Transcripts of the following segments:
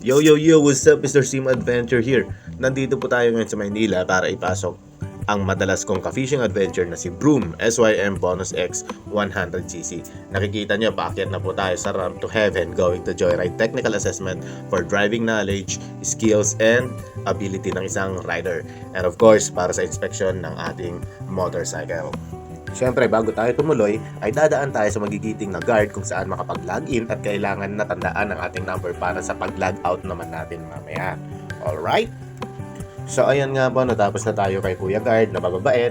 Yo, yo, yo, what's up? Mr. Sim Adventure here. Nandito po tayo ngayon sa Maynila para ipasok ang madalas kong ka-fishing adventure na si Broom SYM Bonus X 100cc. Nakikita nyo, paakyat na po tayo sa Ramp to Heaven going to Joyride Technical Assessment for driving knowledge, skills, and ability ng isang rider. And of course, para sa inspection ng ating motorcycle. Siyempre, bago tayo tumuloy, ay dadaan tayo sa magigiting na guard kung saan makapag-login at kailangan na tandaan ang ating number para sa pag-log out naman natin mamaya. Alright? So, ayan nga po, natapos na tayo kay Kuya Guard na bababait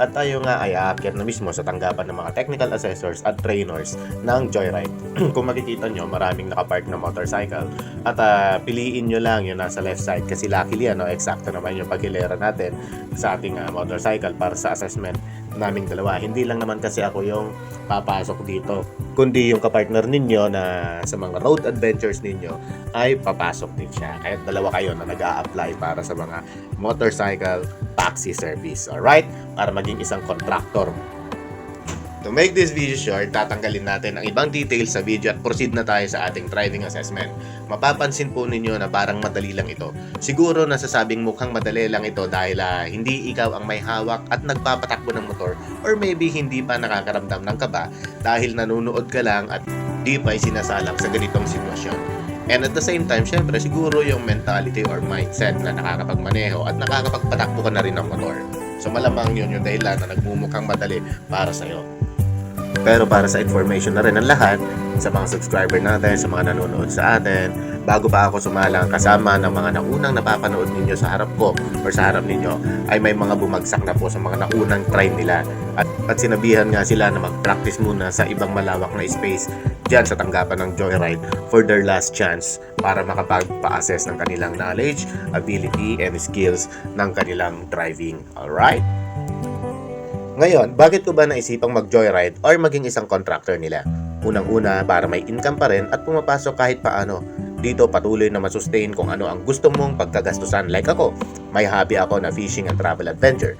at tayo nga ay aakyat na mismo sa tanggapan ng mga technical assessors at trainers ng Joyride. kung makikita nyo, maraming nakapark na motorcycle at ah, piliin nyo lang yung nasa left side kasi luckily ano, eksakto naman yung paghilera natin sa ating ah, motorcycle para sa assessment naming dalawa. Hindi lang naman kasi ako yung papasok dito, kundi yung kapartner ninyo na sa mga road adventures ninyo ay papasok din siya. Kaya dalawa kayo na nag apply para sa mga motorcycle taxi service. Alright? Para maging isang contractor. To make this video short, tatanggalin natin ang ibang details sa video at proceed na tayo sa ating driving assessment. Mapapansin po ninyo na parang madali lang ito. Siguro nasasabing mukhang madali lang ito dahil ah, hindi ikaw ang may hawak at nagpapatakbo ng motor or maybe hindi pa nakakaramdam ng kaba dahil nanonood ka lang at di pa sinasalak sa ganitong sitwasyon. And at the same time, syempre siguro yung mentality or mindset na nakakapagmaneho at nakakapagpatakbo ka na rin ng motor. So malamang yun yung dahilan na nagmumukhang madali para sa'yo. Pero para sa information na rin ng lahat, sa mga subscriber natin, sa mga nanonood sa atin, bago pa ako sumalang kasama ng mga naunang napapanood ninyo sa harap ko or sa harap ninyo, ay may mga bumagsak na po sa mga naunang try nila. At, at sinabihan nga sila na mag-practice muna sa ibang malawak na space dyan sa tanggapan ng Joyride for their last chance para makapagpa-assess ng kanilang knowledge, ability, and skills ng kanilang driving. Alright? Ngayon, bakit ko ba naisipang mag-joyride or maging isang contractor nila? Unang-una, para may income pa rin at pumapasok kahit paano. Dito patuloy na masustain kung ano ang gusto mong pagkagastusan like ako. May hobby ako na fishing and travel adventure.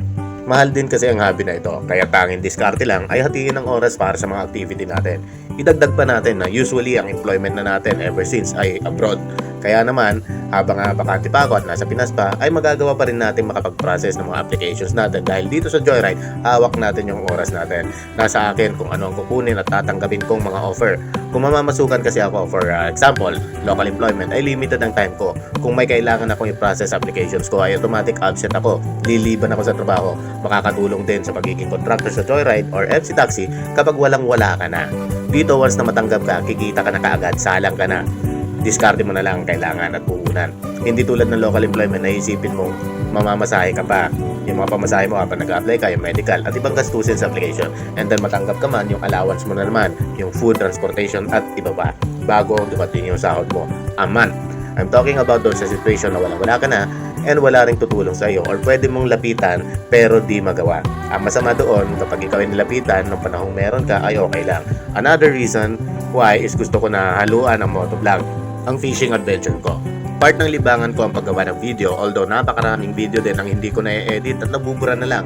Mahal din kasi ang hobby na ito, kaya tanging diskarte lang ay hatiin ng oras para sa mga activity natin. Idagdag pa natin na usually ang employment na natin ever since ay abroad. Kaya naman, habang nga bakante pa ako at nasa Pinas pa, ay magagawa pa rin natin makapag-process ng mga applications natin dahil dito sa Joyride, hawak natin yung oras natin. Nasa akin kung ano ang kukunin at tatanggapin kong mga offer. Kung mamamasukan kasi ako for uh, example, local employment, ay limited ang time ko. Kung may kailangan akong i-process applications ko, ay automatic absent ako. Liliban ako sa trabaho. Makakatulong din sa pagiging contractor sa Joyride or MC Taxi kapag walang-wala ka na. Dito, once na matanggap ka, kikita ka na kaagad, salang ka na diskarte mo na lang ang kailangan at puhunan. Hindi tulad ng local employment na isipin mo mamamasahe ka pa. Yung mga pamasahe mo habang nag-apply ka, yung medical at ibang gastusin sa application. And then matanggap ka man, yung allowance mo na naman, yung food, transportation at iba pa. Bago dumating yung sahod mo. A month. I'm talking about doon sa situation na walang-wala ka na and wala ring tutulong sa iyo or pwede mong lapitan pero di magawa. Ang masama doon, kapag ikaw ay nilapitan nung panahong meron ka, ay okay lang. Another reason why is gusto ko na haluan ang motovlog ang fishing adventure ko. Part ng libangan ko ang paggawa ng video although napakaraming video din ang hindi ko na-edit at nabubura na lang.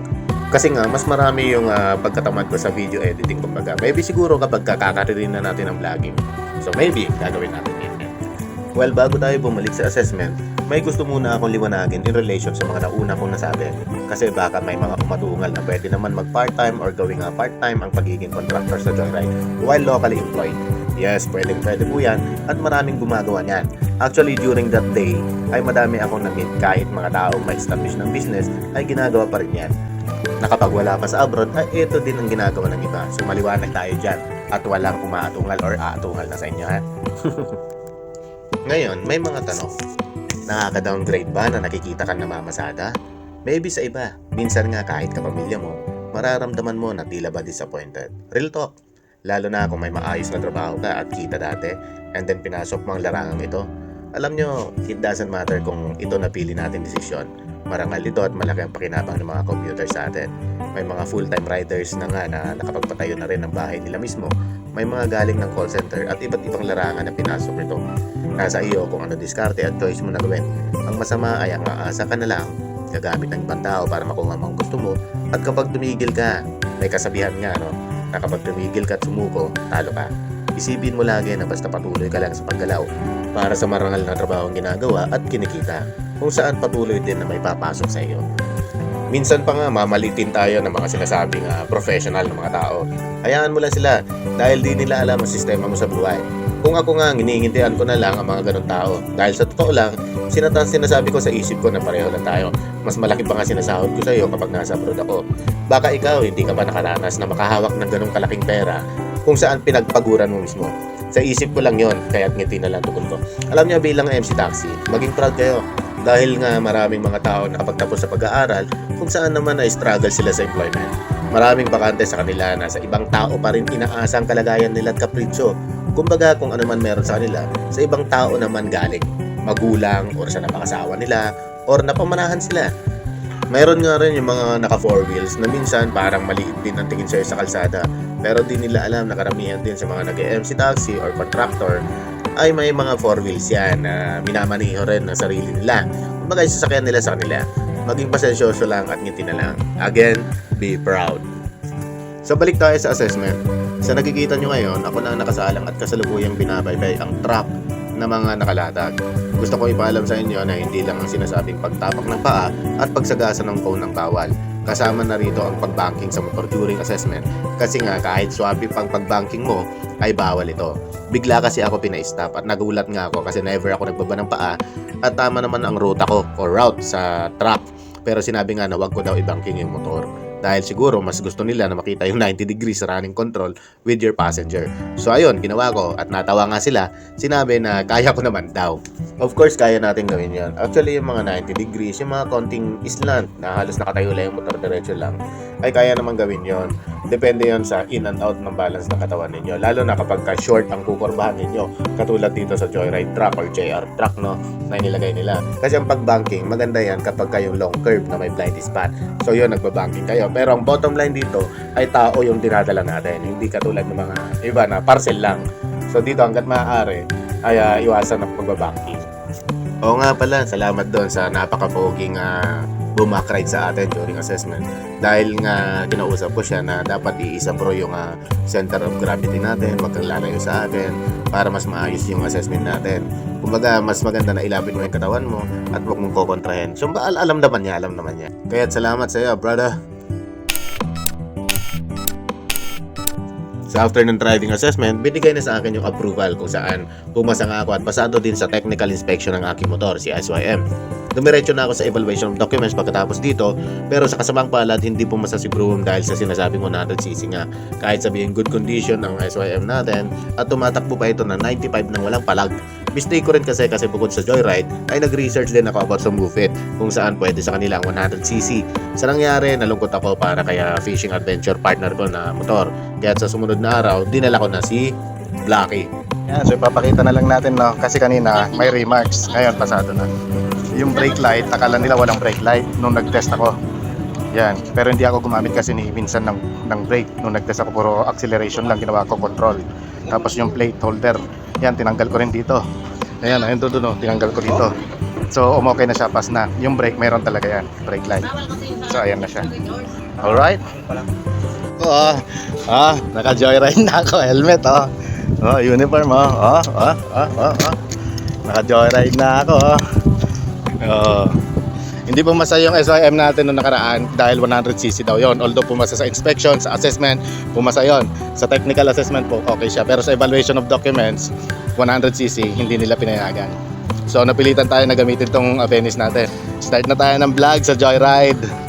Kasi nga, mas marami yung ah, pagkatamad ko sa video editing kumbaga. Maybe siguro kapag kakakaririn na natin ang vlogging. So maybe, gagawin natin yun. Well, bago tayo bumalik sa assessment, may gusto muna akong liwanagin in relation sa mga nauna kong nasabi. Kasi baka may mga kumatungal na pwede naman mag part-time or gawing nga part-time ang pagiging contractor sa Joyride while locally employed. Yes, pwedeng pwede po yan at maraming gumagawa niyan. Actually, during that day, ay madami akong na-meet kahit mga taong may establish ng business ay ginagawa pa rin yan. Nakapag wala pa sa abroad, ay ito din ang ginagawa ng iba. So maliwanag tayo dyan at walang umaatungal or aatungal na sa inyo ha. Ngayon, may mga tanong. Nakaka-downgrade ba na nakikita kang namamasada? Maybe sa iba, minsan nga kahit kapamilya mo, mararamdaman mo na tila ba disappointed. Real talk. Lalo na kung may maayos na trabaho ka at kita dati, and then pinasok mo ang larangang ito. Alam nyo, it doesn't matter kung ito napili natin desisyon. Marangal ito at malaki ang pakinabang ng mga computer sa atin. May mga full-time riders na nga na nakapagpatayo na rin ng bahay nila mismo. May mga galing ng call center at iba't ibang larangan na pinasok nito. Nasa iyo kung ano diskarte at choice mo na gawin. Ang masama ay ang aasa ka na lang, gagamit ng ibang tao para makuha mo ang gusto mo, at kapag tumigil ka, may kasabihan nga, no, na kapag tumigil ka at sumuko, talo ka. isipin mo lagi na basta patuloy ka lang sa paggalaw para sa marangal na trabaho ang ginagawa at kinikita kung saan patuloy din na may papasok sa iyo. Minsan pa nga mamalitin tayo ng mga sinasabing ah, professional ng mga tao. Hayaan mo lang sila dahil di nila alam ang sistema mo sa buhay. Kung ako nga, hinihintihan ko na lang ang mga ganun tao. Dahil sa totoo lang, sinata sinasabi ko sa isip ko na pareho lang tayo. Mas malaki pa nga sinasahod ko sa iyo kapag nasa abroad ako. Baka ikaw, hindi ka pa nakaranas na makahawak ng ganung kalaking pera kung saan pinagpaguran mo mismo. Sa isip ko lang yon, kaya't ngiti na lang tukol ko. Alam niyo bilang MC Taxi, maging proud kayo. Dahil nga maraming mga tao nakapagtapos sa pag-aaral kung saan naman ay struggle sila sa employment. Maraming bakante sa kanila na sa ibang tao pa rin inaasa ang kalagayan nila at kapritsyo. Kumbaga kung ano man meron sa kanila, sa ibang tao naman galing. Magulang or sa napakasawa nila or napamanahan sila. Mayroon nga rin yung mga naka four wheels na minsan parang maliit din ang tingin sa'yo sa kalsada. Pero di nila alam na karamihan din sa mga nag-MC taxi or contractor ay may mga four wheels yan na minamaniho rin ng sarili nila. Kumbaga yung sasakyan nila sa kanila. Maging pasensyoso lang at ngiti na lang. Again, be proud. So balik tayo sa assessment. Sa nakikita nyo ngayon, ako na ang nakasalang at kasalukuyang binabaybay ang trap na mga nakalatag. Gusto ko ipaalam sa inyo na hindi lang ang sinasabing pagtapak ng paa at pagsagasa ng phone ng bawal. Kasama na rito ang pagbanking sa motor during assessment kasi nga kahit swabe pang pagbanking mo ay bawal ito. Bigla kasi ako pina-stop at nagulat nga ako kasi never ako nagbaba ng paa at tama naman ang ruta ko or route sa trap. Pero sinabi nga na wag ko daw i-banking yung motor dahil siguro mas gusto nila na makita yung 90 degrees running control with your passenger. So ayun, ginawa ko at natawa nga sila, sinabi na kaya ko naman daw. Of course, kaya natin gawin yan. Actually, yung mga 90 degrees, yung mga konting islant na halos nakatayo lang yung motor diretso lang, ay kaya naman gawin yon. Depende yon sa in and out ng balance ng katawan ninyo. Lalo na kapag ka short ang kukurbahan ninyo. Katulad dito sa Joyride truck or JR truck, no? Na inilagay nila. Kasi ang pagbanking, maganda yan kapag kayong long curve na may blind spot. So yun, nagbabanking kayo. Pero ang bottom line dito ay tao yung dinadala natin. Hindi katulad ng mga iba na parcel lang. So dito hanggat maaari ay ah, iwasan ang pagbabanking. Oo nga pala, salamat doon sa napaka-poging uh, bumakride sa atin during assessment. Dahil nga kinausap ko siya na dapat iisa bro yung ah, center of gravity natin, wag sa atin para mas maayos yung assessment natin. Kumbaga, mas maganda na ilapit mo yung katawan mo at huwag mong kokontrahen. So, alam naman niya, alam naman niya. Kaya salamat sa iyo, brother. Sa after ng driving assessment, binigay na sa akin yung approval kung saan pumasa nga ako at pasado din sa technical inspection ng aking motor, si SYM. Dumiretso na ako sa evaluation of documents pagkatapos dito, pero sa kasamang palad, hindi pumasa si Broom dahil sa sinasabi natin sisi nga. Kahit sabihin good condition ang SYM natin, at tumatakbo pa ito na 95 nang walang palag. Mistake ko rin kasi kasi bukod sa Joyride, ay nag-research din ako about sa Move It, kung saan pwede sa kanila ang 100cc. Sa nangyari, nalungkot ako para kaya fishing adventure partner ko na motor. Kaya sa sumunod na araw, dinala ko na si Blacky. Yan, so ipapakita na lang natin no kasi kanina may remarks, ngayon pasado na. Yung brake light, akala nila walang brake light nung nag-test ako. Yan, pero hindi ako gumamit kasi ni minsan ng, ng brake. Nung nag-test ako puro acceleration lang ginawa ko control. Tapos yung plate holder, yan tinanggal ko rin dito. Ayan, ayun doon doon, tinanggal ko dito. So umokay na siya, pas na. Yung brake meron talaga yan, brake light. So ayan na siya. Alright. Oh, ah, naka-joyride na ako, helmet oh. Oh, uniform oh. Oh, oh, oh, oh, oh. Naka-joyride na ako oh. Oh. Hindi pumasa yung SIM natin noong nakaraan dahil 100cc daw yon. Although pumasa sa inspection, sa assessment, pumasa yon. Sa technical assessment po, okay siya. Pero sa evaluation of documents, 100cc, hindi nila pinayagan. So napilitan tayo na gamitin tong Venice natin. Start na tayo ng vlog sa Joyride.